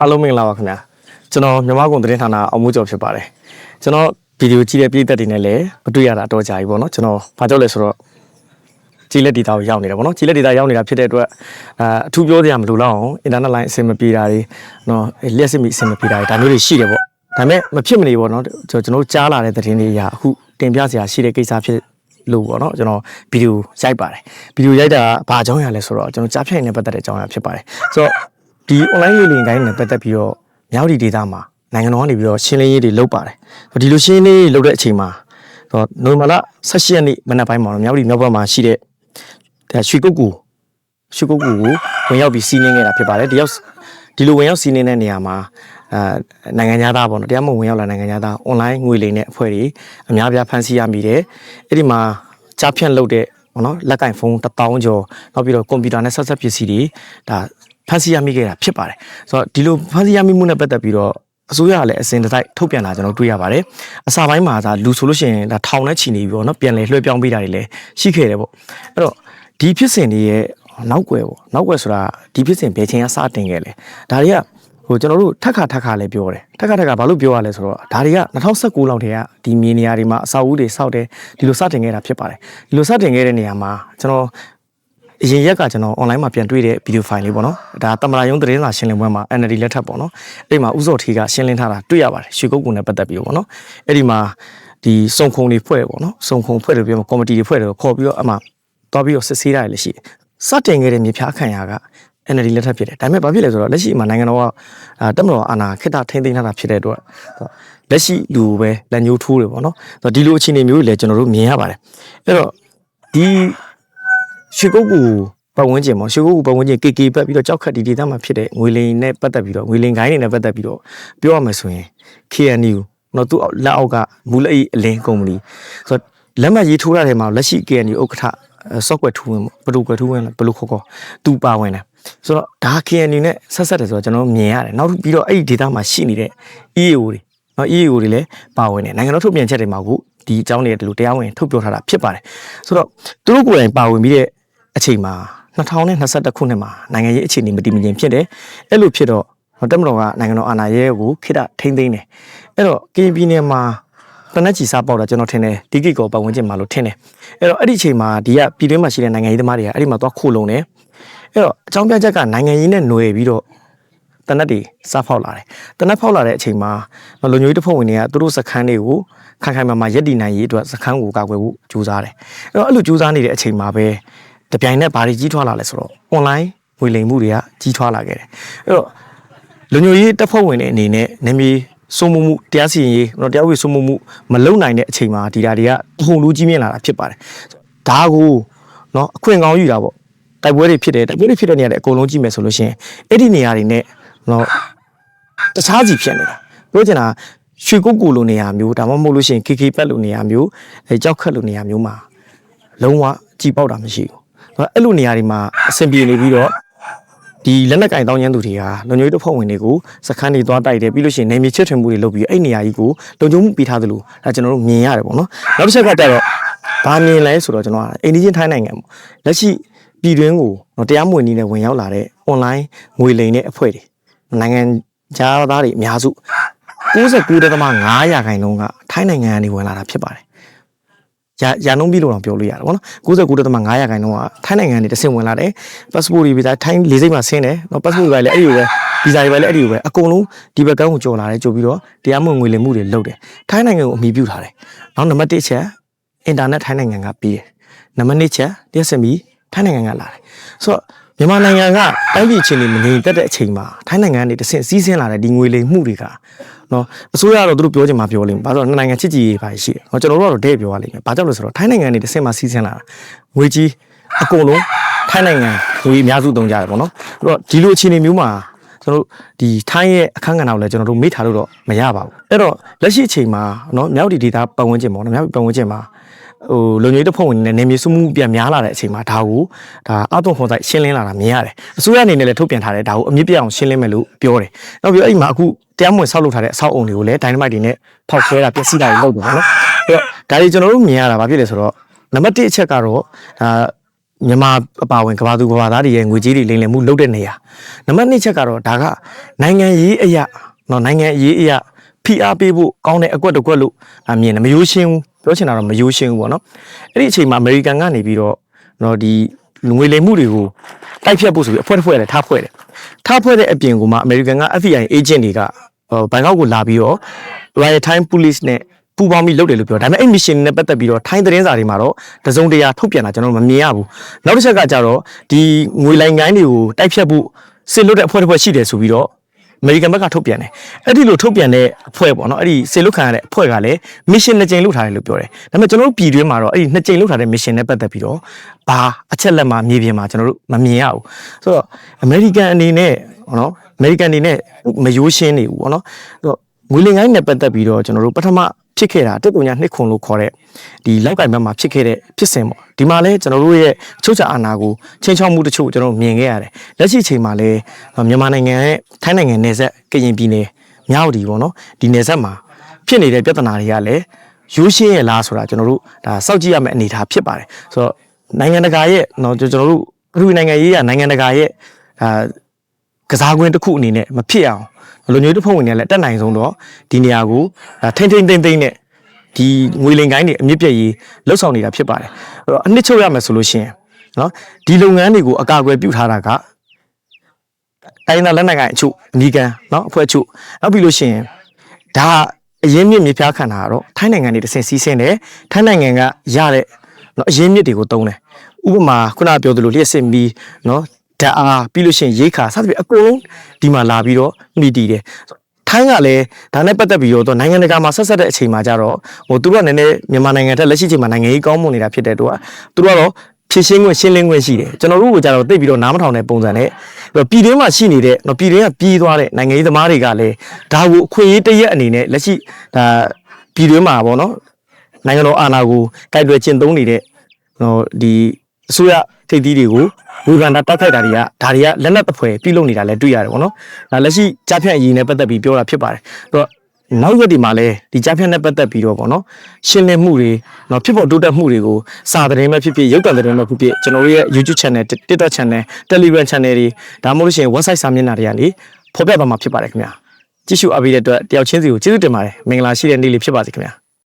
အားလုံးမင်္ဂလာပါခင်ဗျာကျွန်တော်မြန်မာကုန်သတင်းဌာနအောင်မိုးကျော်ဖြစ်ပါတယ်ကျွန်တော်ဗီဒီယိုကြည့်တဲ့ပြည်သက်တွေနဲ့လည်းမတွေ့ရတာတော့ကြာပြီပေါ့နော်ကျွန်တော်ဘာကြောက်လဲဆိုတော့ကြည်လက်ဒေတာကိုရောက်နေတာပေါ့နော်ကြည်လက်ဒေတာရောက်နေတာဖြစ်တဲ့အတွက်အာအထူးပြောစရာမလိုတော့အောင် internet line အဆင်မပြေတာတွေနော်လျှက်စစ်မိအဆင်မပြေတာတွေဒါမျိုးတွေရှိတယ်ပေါ့ဒါပေမဲ့မဖြစ်မနေပေါ့နော်ကျွန်တော်တို့ကြားလာတဲ့သတင်းတွေအရာအခုတင်ပြစရာရှိတဲ့ကိစ္စဖြစ်လို့ပေါ့နော်ကျွန်တော်ဗီဒီယိုရိုက်ပါတယ်ဗီဒီယိုရိုက်တာကဘာအကြောင်းအရာလဲဆိုတော့ကျွန်တော်ကြားဖြတ်နေပတ်သက်တဲ့အကြောင်းအရာဖြစ်ပါတယ်ဆိုတော့ ဒီ online လေလင်ကိုင်းနဲ့ပတ်သက်ပြီးတော့မြောက်ဒီဒေတာမှာနိုင်ငံတော်ကနေပြီးတော့ရှင်းလင်းရေးတွေလုပ်ပါတယ်ဒီလိုရှင်းလင်းရေးလုပ်တဲ့အချိန်မှာတော့နိုဝင်ဘာလ18ရက်နေ့မနက်ပိုင်းမှာတော့မြောက်ဒီမြောက်ဘက်မှာရှိတဲ့ဒါရွှေကုတ်ကူရွှေကုတ်ကူကိုဝင်ရောက်ပြီးစီးနင်းခဲ့တာဖြစ်ပါတယ်ဒီရောက်ဒီလိုဝင်ရောက်စီးနင်းတဲ့နေရာမှာအာနိုင်ငံသားပေါ့နော်တရားမဝင်ဝင်ရောက်လာနိုင်ငံသား online ငွေလိမ်တဲ့အဖွဲ့တွေအများပြားဖမ်းဆီးရမိတယ်အဲ့ဒီမှာကြားဖြန့်လုပ်တဲ့ပေါ့နော်လက်ကင်ဖုန်း1000ကျော်နောက်ပြီးတော့ကွန်ပျူတာနဲ့ဆက်ဆက်ပစ္စည်းတွေဒါ ဖမ်းဆီးရမိခဲ့တာဖြစ်ပါတယ်ဆိုတော့ဒီလိုဖမ်းဆီးရမိမှုနဲ့ပတ်သက်ပြီးတော့အစိုးရကလည်းအစဉ်တစိုက်ထုတ်ပြန်လာကျွန်တော်တွေ့ရပါတယ်အစာပိုင်းမှာဒါလူဆိုလို့ရှိရင်ဒါထောင်နဲ့ချီနေပြီပေါ့နော်ပြန်လေလွှဲပြောင်းပေးတာတွေလည်းရှိခဲ့တယ်ပေါ့အဲ့တော့ဒီဖြစ်စဉ်တွေရဲ့နောက်ွယ်ပေါ့နောက်ွယ်ဆိုတာဒီဖြစ်စဉ်ဘယ်ချိန်ကစတင်ခဲ့လဲဒါတွေကဟိုကျွန်တော်တို့ထက်ခါထက်ခါလည်းပြောတယ်ထက်ခါထက်ခါဘာလို့ပြောရလဲဆိုတော့ဒါတွေက2019လောက်တည်းကဒီမြေနေရာတွေမှာအစာအုပ်တွေစောက်တယ်ဒီလိုစတင်ခဲ့တာဖြစ်ပါတယ်ဒီလိုစတင်ခဲ့တဲ့နေရာမှာကျွန်တော် အရင်ရက်ကကျွန်တော် online မှာပြန်တွေ့တဲ့ဗီဒီယိုဖိုင်လေးပေါ့နော်ဒါတမလာယုံသတင်းစာရှင်းလင်းပွဲမှာ NLD လက်ထပ်ပေါ့နော်အဲ့ဒီမှာဥစောထီကရှင်းလင်းထားတာတွေ့ရပါတယ်ရွှေကုတ်ကုန်းနဲ့ပတ်သက်ပြီးပေါ့နော်အဲ့ဒီမှာဒီစုံခုံတွေဖွဲ့ပေါ့နော်စုံခုံဖွဲ့တယ်ပြောမှာကော်မတီတွေဖွဲ့တယ်ခေါ်ပြီးတော့အမှသွားပြီးတော့စစ်ဆေးတာလည်းရှိတယ်စတင်ခဲ့တဲ့မြေဖြားခံရက NLD လက်ထပ်ဖြစ်တယ်ဒါပေမဲ့ဘာဖြစ်လဲဆိုတော့လက်ရှိမှာနိုင်ငံတော်ကအာတက်မတော်အာဏာခေတ္တထိန်းသိမ်းထားတာဖြစ်တဲ့အတွက်လက်ရှိလူပဲလက်ညှိုးထိုးတယ်ပေါ့နော်ဆိုတော့ဒီလိုအခြေအနေမျိုးတွေလည်းကျွန်တော်တို့မြင်ရပါတယ်အဲ့တော့ဒီ ရွှေကုတ်ကူပတ်ဝန်းကျင်ပေါ့ရွှေကုတ်ကူပတ်ဝန်းကျင် KK ပတ်ပြီးတော့ကြောက်ခတ်ဒီဒေသမှာဖြစ်တဲ့ငွေလိန်နဲ့ပတ်သက်ပြီးတော့ငွေလိန်ဂိုင်းတွေနဲ့ပတ်သက်ပြီးတော့ပြောရမယ်ဆိုရင် KNU နော်သူ့လက်အောက်ကမူလအီအလင်းကုမ္ပဏီဆိုတော့လက်မှတ်ရေးထိုးရတဲ့မှာလက်ရှိ KNU ဥက္ကဋ္ဌ software ထူဝင်ဘယ်လိုကွယ်ထူဝင်လဲဘယ်လိုခေါ်ခေါ်သူပါဝင်တယ်ဆိုတော့ဒါ KNU နဲ့ဆက်ဆက်တယ်ဆိုတော့ကျွန်တော်မြင်ရတယ်နောက်ပြီးတော့အဲ့ဒီဒေသမှာရှိနေတဲ့ EAO တွေနော် EAO တွေလည်းပါဝင်တယ်နိုင်ငံတော်ထုတ်ပြန်ချက်တွေမှာကိုဒီအကြောင်းတွေဒီလိုတရားဝင်ထုတ်ပြောထားတာဖြစ်ပါတယ်ဆိုတော့သူတို့ကိုယ်တိုင်ပါဝင်ပြီးတဲ့ အချိန်မှာ2021ခုနှစ်မှာနိုင်ငံရေးအခြေအနေမတည်မငြိမ်ဖြစ်တယ်အဲ့လိုဖြစ်တော့တက်မတော်ကနိုင်ငံတော်အာဏာရဲကိုခိတထိမ့်သိမ်းတယ်အဲ့တော့ကရင်ပြည်နယ်မှာတနက်ချီစားပေါက်တာကျွန်တော်ထင်တယ်ဒီကိကောပတ်ဝန်းကျင်မှာလို့ထင်တယ်အဲ့တော့အဲ့ဒီအချိန်မှာဒီကပြည်တွင်းမှာရှိတဲ့နိုင်ငံရေးသမားတွေကအဲ့ဒီမှာသွားခိုးလုံတယ်အဲ့တော့အကြောင်းပြချက်ကနိုင်ငံရေးနဲ့ຫນွယ်ပြီးတော့တနက်တွေစားဖောက်လာတယ်တနက်ဖောက်လာတဲ့အချိန်မှာလူညွေးတစ်ဖုံဝင်တွေကသူတို့စခန်းတွေကိုခိုင်ခိုင်မာမာရက်တည်နိုင်ရေးအတွက်စခန်းကိုကာကွယ်ဖို့ကြိုးစားတယ်အဲ့တော့အဲ့လိုကြိုးစားနေတဲ့အချိန်မှာပဲ တပြိုင်နက်ဘာတွေကြီးထွားလာလဲဆိုတော့ online ဝေလိမ်မှုတွေကကြီးထွားလာခဲ့တယ်အဲ့တော့လူညွေးတစ်ဖုံဝင်တဲ့အနေနဲ့နေမီစုံမှုမှုတရားစီရင်ရေးတော့တရားဝေစုံမှုမှုမလုံနိုင်တဲ့အချိန်မှာဒီဓာတွေကပုံလူကြီးမြင့်လာတာဖြစ်ပါတယ်ဒါကိုเนาะအခွင့်ကောင်းယူတာပေါ့တိုက်ပွဲတွေဖြစ်တယ်တိုက်ပွဲတွေဖြစ်တဲ့နေရာတွေအကုန်လုံးကြည့်မယ်ဆိုလို့ရှိရင်အဲ့ဒီနေရာတွေနဲ့တော့တခြားစီဖြစ်နေတာပြောချင်တာရွှေကုတ်ကူလိုနေရာမျိုးဒါမှမဟုတ်လို့ရှိရင် KK ပက်လိုနေရာမျိုးအဲကြောက်ခတ်လိုနေရာမျိုးမှာလုံးဝကြည်ပေါက်တာမရှိဘူး အဲ့လိုနေရာတွေမှာအဆင်ပြေနေပြီးတော့ဒီလက်နက်ကင်တောင်းကျမ်းသူတွေကလုံခြုံရေးတပ်ဖွဲ့ဝင်တွေကိုစခန်းတွေသွားတိုက်တယ်ပြီးလို့ရှိရင်နေမြေချစ်ထွင်မှုတွေလုပ်ပြီးအဲ့နေရာကြီးကိုလုံခြုံမှုပေးထားသလိုဒါကျွန်တော်တို့မြင်ရတယ်ပေါ့နော်နောက်တစ်ချက်ကကြတော့ဘာမြင်လဲဆိုတော့ကျွန်တော်ကအိန္ဒိယထိုင်းနိုင်ငံပေါ့လက်ရှိပြည်တွင်းကိုတော့တရားမဝင်နည်းနဲ့ဝင်ရောက်လာတဲ့ online ငွေလိမ်တဲ့အဖွဲ့တွေနိုင်ငံခြားသားတွေအများစု69.5ရာခိုင်နှုန်းကထိုင်းနိုင်ငံကနေဝင်လာတာဖြစ်ပါတယ် ရရနှုံးပြီးလို့တော့ပြောလို့ရတယ်ဗောနော်69.5ရာခိုင်နှုန်းကထိုင်းနိုင်ငံကနေတဆင့်ဝင်လာတယ် passport တွေဗီဇာထိုင်းလေးစိတ်မှာဆင်းတယ်နော် passport တွေပဲလည်းအဲ့ဒီလိုပဲဗီဇာတွေပဲလည်းအဲ့ဒီလိုပဲအကုန်လုံးဒီဘက်ကန်းကိုကြော်လာတယ်ကြိုပြီးတော့တရားမဝင်ငွေလင်မှုတွေလုပ်တယ်ထိုင်းနိုင်ငံကိုအမိပြုထားတယ်နောက်နံပါတ်1ချက်အင်တာနက်ထိုင်းနိုင်ငံကပြီးတယ်နံပါတ်2ချက်တရားစမီထိုင်းနိုင်ငံကလာတယ်ဆိုတော့မြန်မာနိုင်ငံကတိုင်းပြည်အခြေအနေမငြိမ်သက်တဲ့အချိန်မှာထိုင်းနိုင်ငံကနေတဆင့်စီးဆင်းလာတဲ့ဒီငွေလိမ်မှုတွေက နော်အစိုးရကတော့သူတို့ပြောချင်မှပြောလိမ့်မယ်။ဘာလို့လဲနိုင်ငံချစ်ကြည်ရေးပါရှိတယ်။နော်ကျွန်တော်တို့ကတော့တဲ့ပြောရလိမ့်မယ်။ဘာကြောင့်လဲဆိုတော့ထိုင်းနိုင်ငံကနေတဆင့်မှစီးဆင်းလာတာငွေကြီးအကုန်လုံးထိုင်းနိုင်ငံငွေအများစုသုံးကြတယ်ပေါ့နော်။အဲ့တော့ဒီလိုအခြေအနေမျိုးမှာကျွန်တော်တို့ဒီထိုင်းရဲ့အခန်းကဏ္ဍကိုလည်းကျွန်တော်တို့မေ့ထားလို့တော့မရပါဘူး။အဲ့တော့လက်ရှိအချိန်မှာနော်မြောက်ဒီဒေတာပတ်ဝန်းကျင်ပေါ့နော်မြောက်ဒီပတ်ဝန်းကျင်မှာ ဟိုလုံခြုံရေးတပ်ဖွဲ့ဝင်တွေနဲ့နေမြေစုမှုပြန်များလာတဲ့အချိန်မှာဒါကိုဒါအသွင်ခွန်ဆိုင်ရှင်းလင်းလာတာမြင်ရတယ်အစိုးရအနေနဲ့လည်းထုတ်ပြန်ထားတယ်ဒါကိုအမြင့်ပြအောင်ရှင်းလင်းမယ်လို့ပြောတယ်နောက်ပြီးအဲ့ဒီမှာအခုတရားမဝင်ဆောက်လုပ်ထားတဲ့အဆောက်အုံတွေကိုလည်းဒိုင်နမိုက်တွေနဲ့ဖောက်ခွဲတာပျက်စီးတာတွေလုပ်တယ်နော်အဲ့တော့ဒါတွေကျွန်တော်တို့မြင်ရတာဘာဖြစ်လဲဆိုတော့နံပါတ်1အချက်ကတော့ဒါမြန်မာအပါဝင်ကဘာသူကဘာသားတွေရဲ့ငွေကြေးတွေလိမ်လည်မှုလုပ်တဲ့နေရာနံပါတ်2ချက်ကတော့ဒါကနိုင်ငံရေးအရာနော်နိုင်ငံရေးအရာဖိအားပေးဖို့ကောင်းတဲ့အကွက်တစ်ကွက်လို့အမြင်တယ်မယိုးရှင်းဘူး ပြောချင်တာတော့မယိုးရှင်းဘူးပေါ့နော်အဲ့ဒီအချိန်မှာအမေရိကန်ကနေပြီးတော့နော်ဒီငွေလိမ်မှုတွေကိုတိုက်ဖြတ်ဖို့ဆိုပြီးအဖွဲ့တစ်ဖွဲ့လည်းထားဖွဲ့တယ်ထားဖွဲ့တဲ့အပြင်ကမှအမေရိကန်က FBI agent တွေကဟိုဘန်ကောက်ကိုလာပြီးတော့ Royal Thai Police နဲ့ပူးပေါင်းပြီးလုပ်တယ်လို့ပြောဒါပေမဲ့အဲ့ mission နဲ့ပတ်သက်ပြီးတော့ထိုင်းသတင်းစာတွေမှာတော့တစုံတရာထုတ်ပြန်တာကျွန်တော်တို့မမြင်ရဘူးနောက်တစ်ချက်ကကြတော့ဒီငွေလိုင်ကိုင်းတွေကိုတိုက်ဖြတ်ဖို့စစ်လွတ်တဲ့အဖွဲ့တစ်ဖွဲ့ရှိတယ်ဆိုပြီးတော့ အမေရိကန်ဘက်ကထုတ်ပြန်တယ်အဲ့ဒီလိုထုတ်ပြန်တဲ့အဖွဲ့ပေါ့နော်အဲ့ဒီစစ်လွတ်ခံရတဲ့အဖွဲ့ကလည်း mission နှစ်ကြိမ်လုပ်ထားတယ်လို့ပြောတယ်ဒါပေမဲ့ကျွန်တော်တို့ပြည်တွင်းမှာတော့အဲ့ဒီနှစ်ကြိမ်လုပ်ထားတဲ့ mission နဲ့ပတ်သက်ပြီးတော့ဘာအချက်လက်မှမြေပြင်မှာကျွန်တော်တို့မမြင်ရဘူးဆိုတော့အမေရိကန်အနေနဲ့ဟောနော်အမေရိကန်အနေနဲ့မယိုးရှင်းနေဘူးပေါ့နော်ဆိုတော့ငွေလင်ကိုင်းနဲ့ပတ်သက်ပြီးတော့ကျွန်တော်တို့ပထမ ဖြစ်ခဲ့တာတက်တုံညာနှစ်ခွန်လို့ခေါ်တဲ့ဒီလောက်ကင်ဘက်မှာဖြစ်ခဲ့တဲ့ဖြစ်စဉ်ပေါ့ဒီမှာလဲကျွန်တော်တို့ရဲ့အချုပ်ချာအာဏာကိုချင်းချောက်မှုတချို့ကျွန်တော်တို့မြင်ခဲ့ရတယ်လက်ရှိအချိန်မှာလဲမြန်မာနိုင်ငံရဲ့ထိုင်းနိုင်ငံနယ်စပ်ကရင်ပြည်နယ်မြောက်ဒီပေါ့နော်ဒီနယ်စပ်မှာဖြစ်နေတဲ့ပြဿနာတွေကလည်းရိုးရှင်းရဲ့လားဆိုတာကျွန်တော်တို့ဒါစောင့်ကြည့်ရမယ့်အနေအထားဖြစ်ပါတယ်ဆိုတော့နိုင်ငံတကာရဲ့เนาะကျွန်တော်တို့အထူးနိုင်ငံရေးကနိုင်ငံတကာရဲ့အာ ကစားကွင်းတစ်ခုအနေနဲ့မဖြစ်အောင် လူမျိုးတစ်ဖုံဝင်နေလဲတက်နိုင်ဆုံးတော့ဒီနေရာကိုဒါထိမ့်ထိမ့်သိမ့်သိမ့်နဲ့ဒီငွေလင်ကိုင်းတွေအမြင့်ပြည့်ရေးလှုပ်ဆောင်နေတာဖြစ်ပါတယ်အဲ့တော့အနှစ်ချုပ်ရမယ်ဆိုလို့ရှိရင်နော်ဒီလုပ်ငန်းတွေကိုအကာအကွယ်ပြုထားတာကတိုင်းသားလက်နက်ကိုင်အချို့အမိကန်နော်အဖွဲ့အချို့နောက်ပြီးလို့ရှိရင်ဒါအရင်မြင့်မြေဖျားခံတာကတော့ထိုင်းနိုင်ငံတွေတစ်ဆင့်စီးဆင်းတယ်ထိုင်းနိုင်ငံကရတဲ့နော်အရင်မြင့်တွေကိုတုံးတယ်ဥပမာခုနကပြောသလိုလျှက်စစ်မီးနော် ဓာတ်အားပြီးလို့ရှိရင်ရေခါစသဖြင့်အကုန်လုံးဒီမှာလာပြီးတော့မိတည်တယ်ထိုင်းကလည်းဒါနဲ့ပတ်သက်ပြီးတော့နိုင်ငံတကာမှာဆက်ဆက်တဲ့အချိန်မှာကြတော့ဟိုသူတို့ကနည်းနည်းမြန်မာနိုင်ငံထက်လက်ရှိအချိန်မှာနိုင်ငံရေးကောင်းမွန်နေတာဖြစ်တဲ့တော့သူတို့ကတော့ဖြည့်ရှင်းခွင့်ရှင်းလင်းခွင့်ရှိတယ်ကျွန်တော်တို့ကကြတော့တိတ်ပြီးတော့နားမထောင်တဲ့ပုံစံနဲ့ပြည်တွင်းမှာရှိနေတဲ့နော်ပြည်တွင်းကပြီးသွားတဲ့နိုင်ငံရေးသမားတွေကလည်းဒါကိုအခွင့်အရေးတစ်ရက်အနေနဲ့လက်ရှိဒါပြည်တွင်းမှာပေါ့နော်နိုင်ငံတော်အာဏာကိုကိုက်တွယ်ကျင့်သုံးနေတဲ့ဟိုဒီ အစိုးရထိပ်သီးတွေကိုဝေဖန်တာတိုက်ခိုက်တာတွေကဒါတွေကလက်နက်တပွဲပြုလုပ်နေတာလည်းတွေ့ရတယ်ပေါ့နော်ဒါလက်ရှိကြားဖြတ်အရေးနဲ့ပတ်သက်ပြီးပြောတာဖြစ်ပါတယ်အဲ့တော့နောက်ရက်ဒီမှာလဲဒီကြားဖြတ်နဲ့ပတ်သက်ပြီးတော့ပေါ့နော်ရှင်းလင်းမှုတွေနော်ဖြစ်ပေါ်တိုးတက်မှုတွေကိုစာသတင်းပဲဖြစ်ဖြစ်ရုပ်သံသတင်းပဲဖြစ်ဖြစ်ကျွန်တော်တို့ရဲ့ YouTube channel TikTok channel Telegram channel တွေဒါမှမဟုတ်လို့ရှိရင် website စာမျက်နှာတွေကနေဖော်ပြသွားမှာဖြစ်ပါတယ်ခင်ဗျာကြည့်ရှုအားပေးတဲ့အတွက်တယောက်ချင်းစီကိုကျေးဇူးတင်ပါတယ်မင်္ဂလာရှိတဲ့နေ့လေးဖြစ်ပါစေခင်ဗျာ